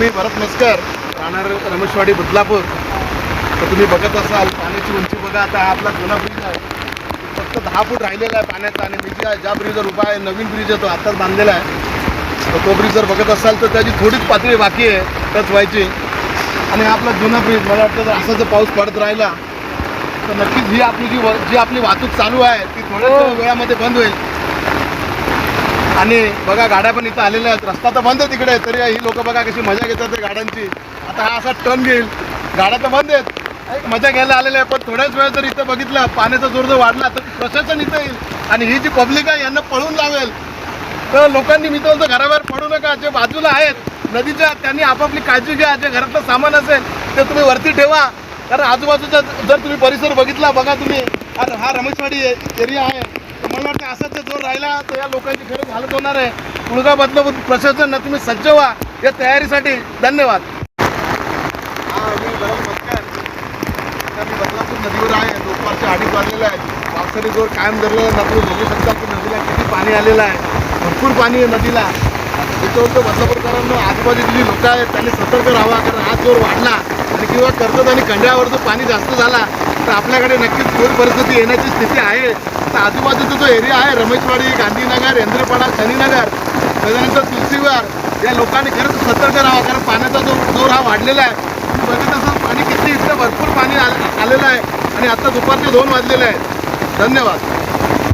मी भरत मस्कर राहणार रमेशवाडी बदलापूर. तर तुम्ही बघत असाल पाण्याची उंची बघा आता हा आपला जुना ब्रिज आहे. फक्त दहा फूट राहिलेला आहे पाण्याचा आणि मी ज्या ज्या ब्रिजवर उभा आहे नवीन ब्रिज आहे तो आत्ताच बांधलेला आहे. तर तो ब्रिज जर बघत असाल तर त्याची थोडीच पातळी बाकी आहे टच व्हायची. आणि हा आपला जुना ब्रिज मला वाटतं जर असा जर पाऊस पडत राहिला तर नक्कीच ही आपली जी व- जी आपली वाहतूक चालू आहे ती थोड्याच वेळामध्ये बंद होईल. आणि बघा गाड्या पण इथं आलेल्या आहेत. रस्ता तर बंद आहे तिकडे तरी ही लोक बघा कशी मजा घेतात ते गाड्यांची. आता हा असा टर्न घेईल. गाड्या तर बंद आहेत. एक मजा घ्यायला आलेल्या आहे पण थोड्याच वेळ जर इथं बघितलं पाण्याचा जोर जर वाढला तर प्रशासन इथं येईल. आणि ही जी पब्लिक आहे यांना पळून लावेल. तर लोकांनी मी तर घराबाहेर पडू नका. जे बाजूला आहेत नदीच्या त्यांनी आपापली काळजी घ्या. जे घरातलं सामान असेल ते तुम्ही वरती ठेवा. कारण आजूबाजूचा जर तुम्ही परिसर बघितला बघा तुम्ही. अरे हा रमेशवाडी एरिया आहे. मला वाटतं असाच जर जोर राहिला तर या लोकांची खरंच हालत होणार आहे. मुलगा बदल प्रशासन ना तुम्ही सज्ज व्हा. या तयारीसाठी धन्यवाद. मी बरोबर नमस्कार मी बदलापूर नदीवर आहे दुपारचे अडीच वाजलेले आहे. पावसाने जोर कायम धरलेला ना तुम्ही बघू शकता की नदीला किती पाणी आलेलं आहे? भरपूर पाणी आहे नदीला. इथं बदलापूरकरांना आजूबाजूची जी लोकं आहेत त्यांनी सतर्क राहावा. कारण हा जोर वाढला. आणि किंवा कर्जत आणि खंड्यावर जो पाणी जास्त झाला तर आपल्याकडे नक्कीच पूर परिस्थिती येण्याची स्थिती आहे. तर आजूबाजूचा जो एरिया आहे रमेशवाडी गांधीनगर इंद्रपाडा शनीनगर त्याच्यानंतर तुलसीवर या लोकांनी खरंच सतर्क राहावा कारण पाण्याचा जो जोर हा वाढलेला आहे. तुम्ही बघत असाल पाणी किती इथं भरपूर पाणी आलेलं आहे. आणि आता दुपारचे दोन वाजलेले आहेत. धन्यवाद.